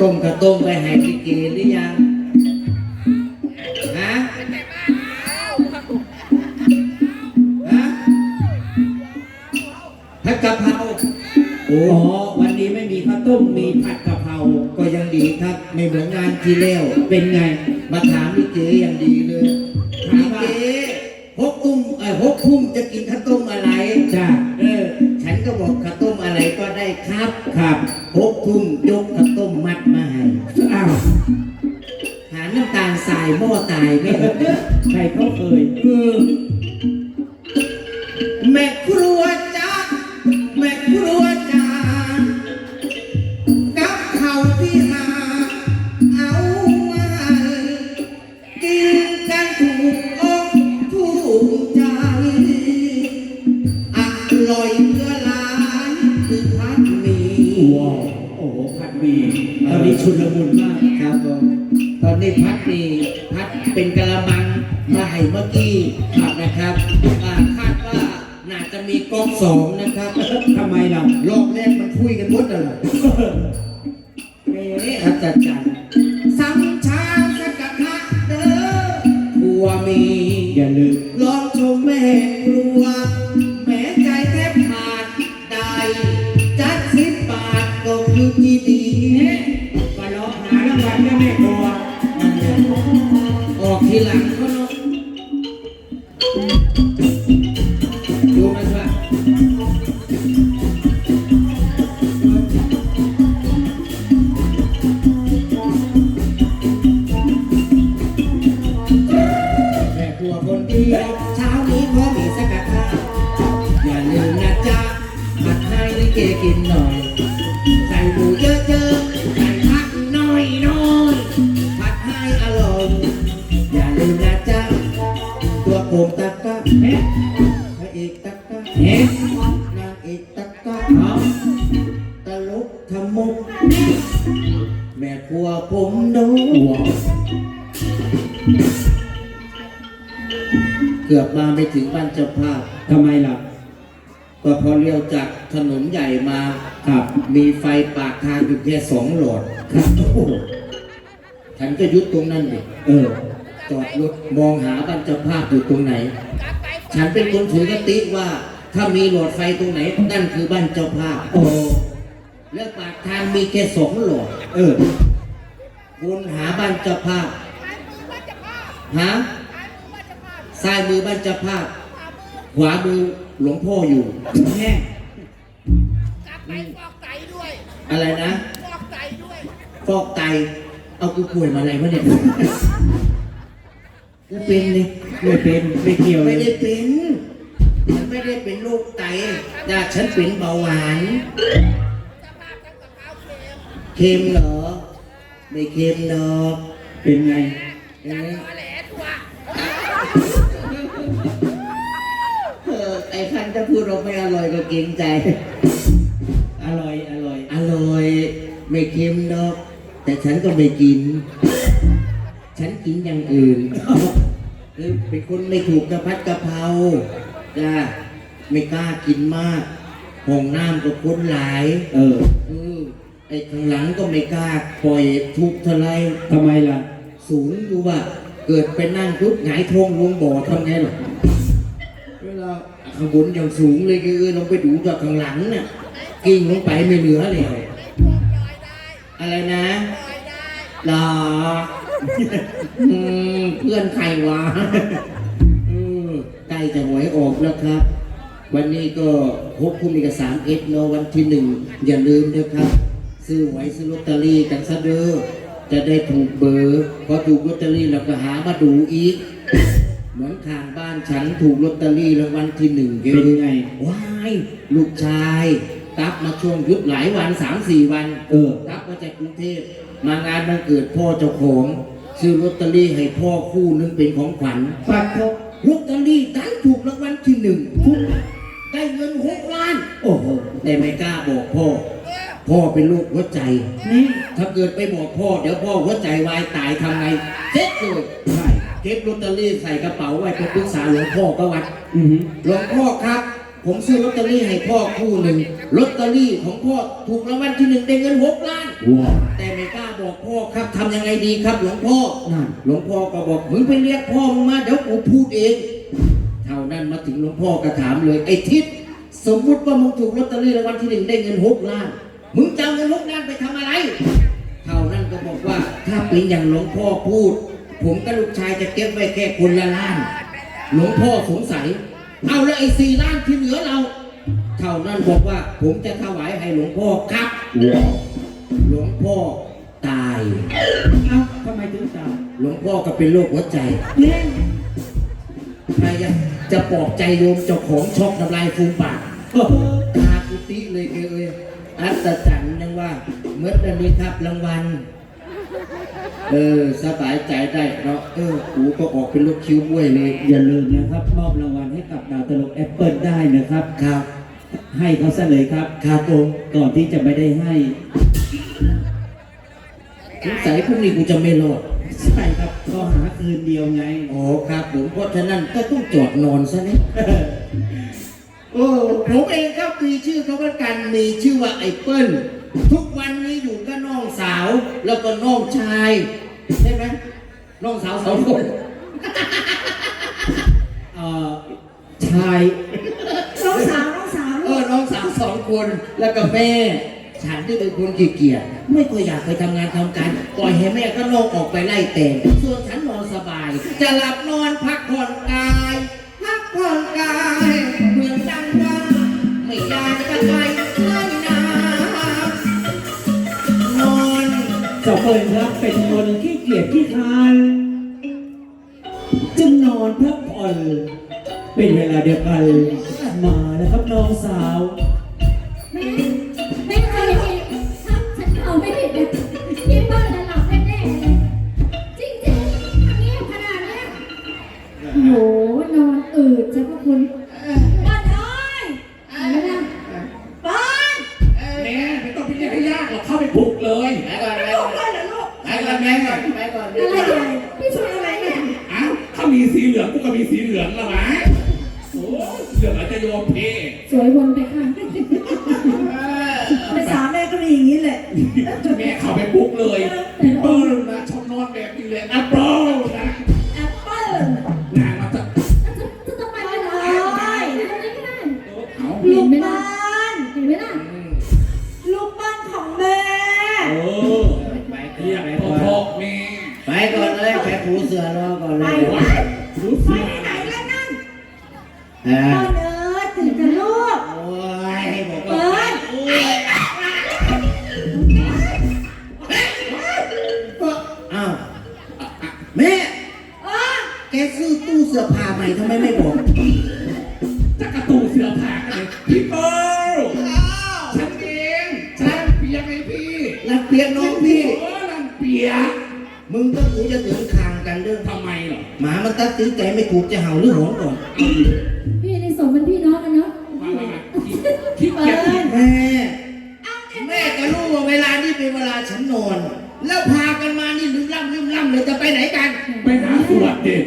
ต้มกระต้มไปให้ลิเกหรือยัง ฮะ ฮะผัดกะเพราโอ้วันนี้ไม่มีข้าวต้ม มีผัดกะเพรา ก็ยังดีครับ ไม่เหมือนงานที่แล้ว เป็นไง มาถามลิเกอย่างดีเลยถามว่าเกหกตุ้มเอ้ยหกทุ่มจะกินข้าวต้มอะไรจ้าเออ ฉันก็บอกข้าวต้มอะไรก็ได้ครับ ครับหกทุ่มยกข้าวาลทรายหม้อตายไม่หมดใครเขาเคยเออแม่ครัวจ้าแม่ครัวจ้ากับข้าวที่หาเอามาให้กินกันถูกอกถูกใจอร่อยเหลือหลายคือพัดหมีว้าวโอ้โหผัดหมีตอนนี้ชุลมุนมากครับผมตอ นนี้พัดนี่พัดเป็นกะละมังมาให้เมื่อกี้ครับนะครับอ่าคาดว่าน่าจะมีกองสองนะครับทำไมล่ะรอบแรกมันคุยกันหมดแล้วล่ะเอ๊ะอาจารย์สัมชาสกัดทะเด้อทัวมีอย่าลืมลองชมแม่ครัวแม่ใจแทบขาดได้จัดสิบบาทก็คือที่ดีมาล้อหารางวัลแม่แม่ครัว อ ทำมุก แม่ครัวผมดูว้าวเกือบมาไม่ถึงบ้านเจ้าภาพ ทำไมล่ะ ก็พอเลี้ยวจากถนนใหญ่มาครับ มีไฟปากทางอยู่แค่สองหลอดครับโอ้โหฉันก็ยุดตรงนั้นดิเออ จอดรถมองหาบ้านเจ้าภาพอยู่ตรงไหน ฉันเป็นคนถือกติว่า ถ้ามีหลอดไฟตรงไหน นั่นคือบ้านเจ้าภาพ โอ้ แล้วปากทางมีแค่สองหลอดเออวนหาบ้านเจ้าภาพหาซ้ายมือบ้านเจ้าภาพ ขวามือหลวงพ่ออยู่แน่กลับไปฟอกไตด้วย อะไรนะฟอกไตด้วยฟอกไต เอากูป่วยมาอะไรวะเนี่ยกูเป็นเลยไม่เป็นไม่เกี่ยวเลไม่ยได้เป็นฉันไม่ได้เป็นโรคไตแต่ฉันเป็นเบาหวาน เค็มเหรอ ไม่เค็มหรอกเป็นไงเอ๊ะมาแหละตัวเออไอ้คันจะพูดเราไม่อร่อยก็เกรงใจ อร่อย อร่อย อร่อย ไม่เค็มหรอก แต่ฉันก็ไม่กิน ฉันกินอย่างอื่นเออเป็นคนไม่ถูกกระพัดกระเพราจ้าไม่กล้ากินมากห้องน้ำก็คนหลาย เออ ไอ้ข้างหลังก็ไม่กล้าปล่อยทุกข์เท่าไรทำไมล่ะ สูงดูว่า เกิดไปนั่งปุ๊บหงายท้องลงบ่อทำไงหรอเวลาข้างบนอย่างสูงเลยคือลงไปดูจากข้างหลังน่ะกิ่งลงไปไม่เหลือเลยไม่พวกลอยได้อะไรนะลอยได้หรออืมเพื่อนใครวะอืมใกล้จะหวยออกแล้วครับ วันนี้ก็พกคุณเอกสารเอสเนาะวันที่หนึ่งอย่าลืมนะครับ ซื้อหวยซื้อลอตเตอรี่กันซะเด้อจะได้ถูกเบอร์พอถูกลอตเตอรี่เราก็หามาดูอีก เหมือนข้างบ้านฉันถูกลอตเตอรี่รางวัลที่หนึ่งเยเป็นอะไงว้ายลูกชายกลับมาช่วงหยุดหลายวันสามสี่วัน เออกลับมาจากกรุงเทพมางานวันเกิดพ่อเจ้าของซื้อลอตเตอรี่ให้พ่อคู่นึงเป็นของขวัญปัดเขาลอตเตอรี่ดันถูกรางวัลที่หนึ่งได้เงินหกล้าน โอ้โหแต่ไม่กล้าบอกพ่อเออ พ่อเป็นลูกหัวใจ นี่ถ้าเกิดไปบอกพ่อ เดี๋ยวพ่อหัวใจวายตายทำไงเซ็ตเลยใช่เก็บลอตเตอรี่ใส่กระเป๋าไว้ไปปรึกษาหลวงพ่อก็วัดอือหือหลวงพ่อครับ ผมซื้อลอตเตอรี่ให้พ่อคู่หนึ่งลอตเตอรี่ของพ่อถูกรางวัลที่หนึ่งได้เงินหกล้าน ว้าวแต่ไม่กล้าบอกพ่อครับทำยังไงดีครับ หลวงพ่อ นั่นหลวงพ่อก็บอกมึงไปเรียกพ่อมึงมาเดี๋ยวกูพูดเอง เท่านั้นมาถึงหลวงพ่อก็ถามเลยไอ้ทิศสมมุติว่ามึงถูกลอตเตอรี่รางวัลที่หนึ่งได้เงินหกล้าน มึงจะเอาเงินหกล้านไปทำอะไร เท่านั้นก็บอกว่า ถ้าเป็นอย่างหลวงพ่อพูด ผมกับลูกชายจะเก็บไว้แค่คนละล้าน หลวงพ่อสงสัย เอาแล้วไอ้สี่ล้านที่เหลือเรา เท่านั้นบอกว่า ผมจะถวายให้หลวงพ่อครับว้าวหลวงพ่อตาย เอ้าทำไมถึงตายหลวงพ่อก็เป็นโรคหัวใจเนี่ยใครจะจะปลอบใจโยมเจ้าของช็อกน้ำลายฟูมปากโอ้โหตากุติเลยเกเอย อัศจรรย์ยังว่าเมื่อวันนี้ครับรางวัล เออสบายใจได้เนาะเออกูก็ออกเป็นลูกคิ้วบ้วยเลย อย่าลืมนะครับมอบรางวัลให้กับดาวตลกแอปเปิลได้นะครับ ครับ ให้เขาซะเลยครับครับผมก่อนที่จะไม่ได้ให้สงสัยพรุ่งนี้กูจะไม่รอดใช่ครับก็หาคืนเดียวไง อ๋อครับผมเพราะฉะนั้นก็ต้องจอดนอนซะนี่โอ้ ผมเองครับมีชื่อเขาว่ากันมีชื่อว่าไอ้เปิ้ลทุกวันนี้อยู่กับน้องสาว แล้วก็น้องชายใช่ไหมน้องสาวสองคนเอ่อชายน้องสาวน้องสาวเออน้องสาวสองคนแล้วก็แม่ ฉันที่เป็นคนขี้เกียจไม่ค่อยอยากไปทำงานทำการปล่อยให้แม่ก็นอนออกไปไล่แต่งส่วนฉันนอนสบาย จะหลับนอนพักผ่อนกายพักผ่อนกาย เจ้าเปิลครับเป็นคนขี้เกียจขี้คานจึงนอนพักผ่อนเป็นเวลาเดียวกันมาแล้วครับน้องสาวแม่ไม่เคยเห็นถ้าฉันเขาไม่ผิดเลยพี่เปิ้ลน่ะหลับแน่ๆเลยจริงๆทำเงียบขนาดเนี้ยโอ้โหนอนอืดจ้ะพวกคุณ แกซื้อตู้เสื้อผ้าใหม่ทำไมไม่บอกจะกระตูเสือผ่ากันเลยพี่เปิ้ลฉันเองฉันเปียกไงพี่รักเพียงน้องพี่ โอ้ลังเปียกมึงก็กูจะถึงคางกันเรื่องทำไมเหรอหมามันตัดสินใจไม่ถูกจะเห่าหรือหอนก่อนพี่ในสมเป็นพี่น้องกันเนาะ มามามาคิดเกียจ แม่ แม่ก็รู้ว่าเวลานี้เป็นเวลาฉันนอน แล้วพากันมานี่ลืมล่ำลืมล่ำเลยจะไปไหนกันไปหาสวดเด็ด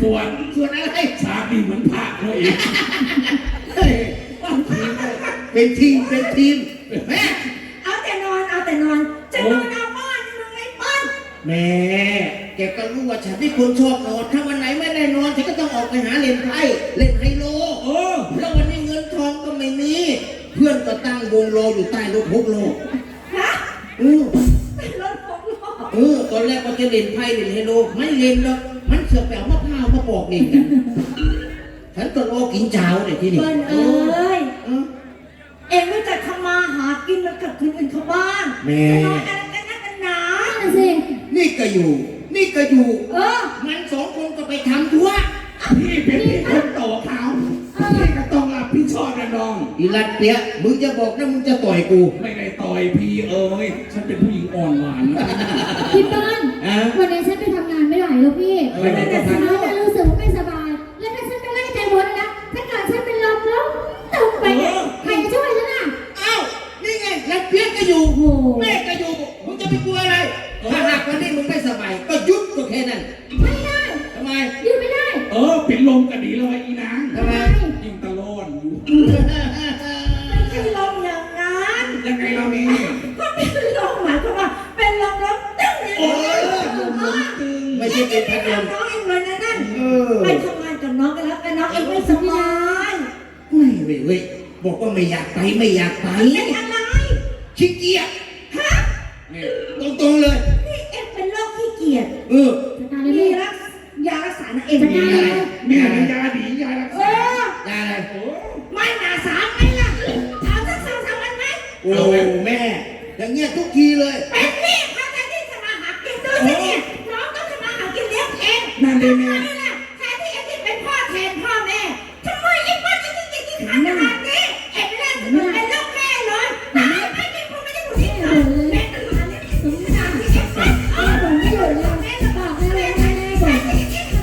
สวดส่วนอะไรฉากนี้เหมือนพระเขาเองเฮ้ยเป็นทีมเป็นทีมแม่เอาแต่นอนเอาแต่นอนจะนอนเอาบ้านมึงไอ้บ้านแม่แกก็รู้ว่าฉันเป็นคนชอบนอนถ้าวันไหนไม่ได้นอนฉันก็ต้องออกไปหาเล่นไพ่เล่นไฮโลเออแล้ววันนี้เงินทองก็ไม่มีเพื่อนก็ตั้งวงรออยู่ใต้รถหกโลฮะเออ รถหกล้อเออตอนแรกก็จะเล่นไพ่เล่นไฮโลไม่เล่นหรอกมันเสือกแปลมะพร้าวมาปอกเล่นกันฉันก็รอกินเจ้าเนี่ยที่นี่เปิ้ลเอ้ยเออเอ็งรู้จักทำมาหากินแล้วกับคนอื่นเขาบ้างแม่ จะนอนอะไรกันนักกันหนานั่นสินี่ก็อยู่ นี่ก็อยู่ เออ มันสองคนก็ไปทำทั่วพี่เป็นพี่คนโตเขาพี่ก็ต้องรับผิดชอบนะน้อง อีรัดเปียะมึงจะบอกนะมึงจะต่อยกู ไม่ได้ต่อยพี่เอ้ย ฉันเป็นผู้หญิง อ่อนหวาน พี่ป้อ่วันนี้ฉันไปทำงานไม่ไหวแล้วพี่ไม่ได้แต่ฉันล้วแต่รู้สึกว่าไม่สบาย แล้วถ้าฉันไปไล่ใจหมนะถ้าเกิดฉันเป็นลมแล้วตกไปเปใครจะช่วยฉันอะอ้านี่ไงแล้วเพี้ยนก็อยู่โแม่ก็อยู่มึงจะไปกลัวอะไร ถ้าหากวันนี้มึงไม่สบายก็ยุบก็แค่นั้นไม่ได้ทำไมอยู่ไม่ได้เออเป็นลมก็ดีเลยอีนางทำไม ยิงตะโลนอยู่ ไม่ใช่เป็นพัดลมน้องเองเลยนะนั่นเออไปทำงานกับน้องกันแล้วกันน้องเองไม่สบายไม่เว้ยเว้ยบอกว่าไม่อยากไปไม่อยากไปเป็นอะไรขี้เกียจฮะนี่ตรงๆเลยนี่เองเป็นโรคขี้เกียจเออจัดการเลยมีพี่รักยารักษานะเองจัดการเลยมีอะไรยาดียารักเอษาอได้อะไรโอ้ไม่หนาสามไหมล่ะเอาสักสองสามวันไหมโอ้แม่อย่างเงี้ยทุกทีเลยเป็นนี่ เองนั่นเองทำไมแม่ล่ะแทนที่เองจะเป็นพ่อแทนพ่อแม่ทำไมเองว่าจะกินกินกินขันขนาดนี้เอ็งเล่นเหมือนเป็นลูกแม่เลยตายไม่เป็นพ่อไม่ได้ผู้ที่เลยแม่ต้องมาเลี้ยงสมชายที่เอ็งเป็นเออผมไม่อยู่เลยแม่จะบบออกกเลเลยยแม่แม่แม่บอก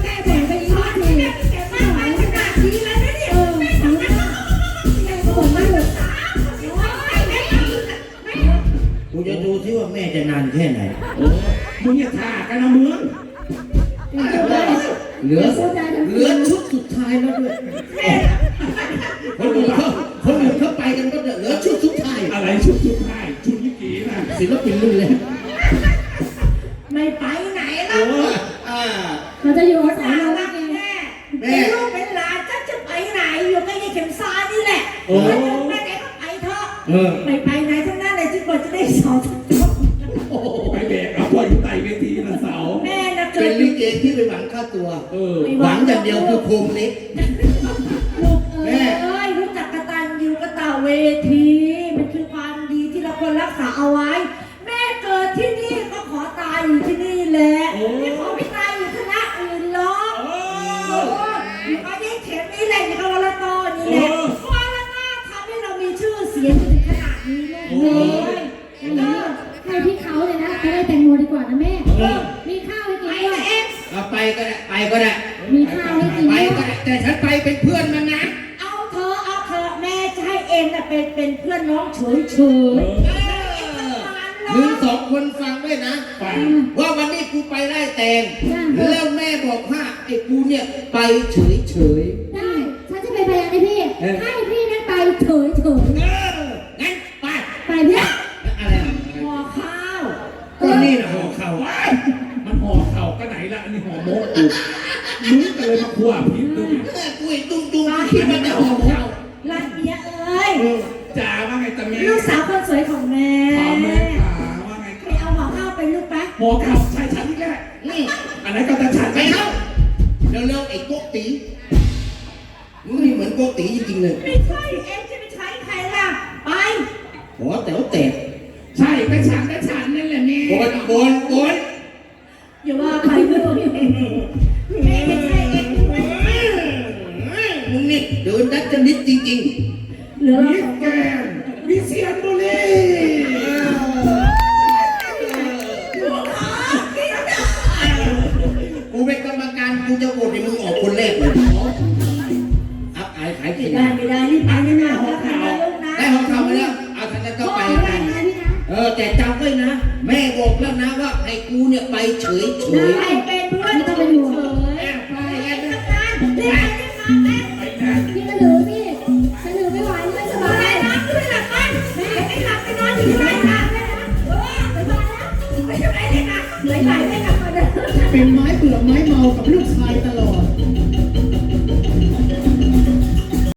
แม่บอกไปพ่อแม่แก่มากไปขนาดนี้แล้วเนี่ยเออผมผมไม่หยุดกูจะดูที่ว่าแม่จะนานแค่ไหนโอ้มึงอย่าท่ากันนะมึง เหลือเหลือชุดสุดท้ายแล้วด้วยคนอื่นเขาคนอื่นเขาไปกันก็เหลือชุดสุดท้ายอะไรชุดชุดท้ายชุดยี่กีน่ะศิลปินรุ่นแรกไม่ไปไหนโอ้แล้วอ่าเราจะอยู่กับส หวังอย่างเดียวคือโคมเล็ก กินไปด้วยก็ได้แต่ฉันไปเป็นเพื่อนมันนะเอาเธอเอาเธอแม่จะให้เองน่ะเป็นเป็นเพื่อนน้องเฉยเฉยมึงสองคนฟังไว้นะฟังว่าวันนี้กูไปไล่แตงจ้าแล้วแม่บอกว่าไอ้กูเนี่ยไปเฉยเฉยได้ฉันจะเป็นพยานให้พี่ให้พี่นั้นไปเฉยเฉยๆเอองั้นไปไปพี่อะไรอะห่อข้าวก็นี่นะห่อเข่าว้ายมันห่อเข่าก็ไหนละอันนี้ห่อโมกกู มึงก็เลยมาขวาพิษดูดิแม่กูไอ้ตุ้งตุ้งคิดว่าจะหอมเขาลัดเบียเอ้ยจ่าว่าไงตะเมีลูกสาวคนสวยของแม่ถามแม่ขาว่าไงไปเอาห่อข้าวไปลูกไปห่อเข่าใช่ฉันนี่แหละนี่อันนั้นก็จะฉันไปเข้าเร็วๆไอ้โกกตีมึงนี่เหมือนโกกตีจริงๆเลย ไม่ใช่เองจะไปใช้ใครล่ะ ไปหัวแต๋วแตกใช่ก็ฉันก็ฉันนั่นแหละแม่บนบนบนอย่าว่าไปลูก นดัดจนิดจริงเหลือเราวิสองแกนวิเชียนบุรีๆกูเป็นกรรมการกูจะโหวตให้มึงออกคนแรกเลยอับอายขายไม่เก่งได้ไม่ได้รีบไปนะนะห่อข้าวนะลูกนะได้ของเขาไปแล้วเอาทางนั้นก็ไปไปกันนะพี่นะเออแต่จำไว้นะ แม่บอกแล้วนะว่าให้กูเนี่ยไปเฉยเฉย ไปเป็นเพื่อน อ เป็นไม้เบื่อไม้เมากับลูกชายตลอด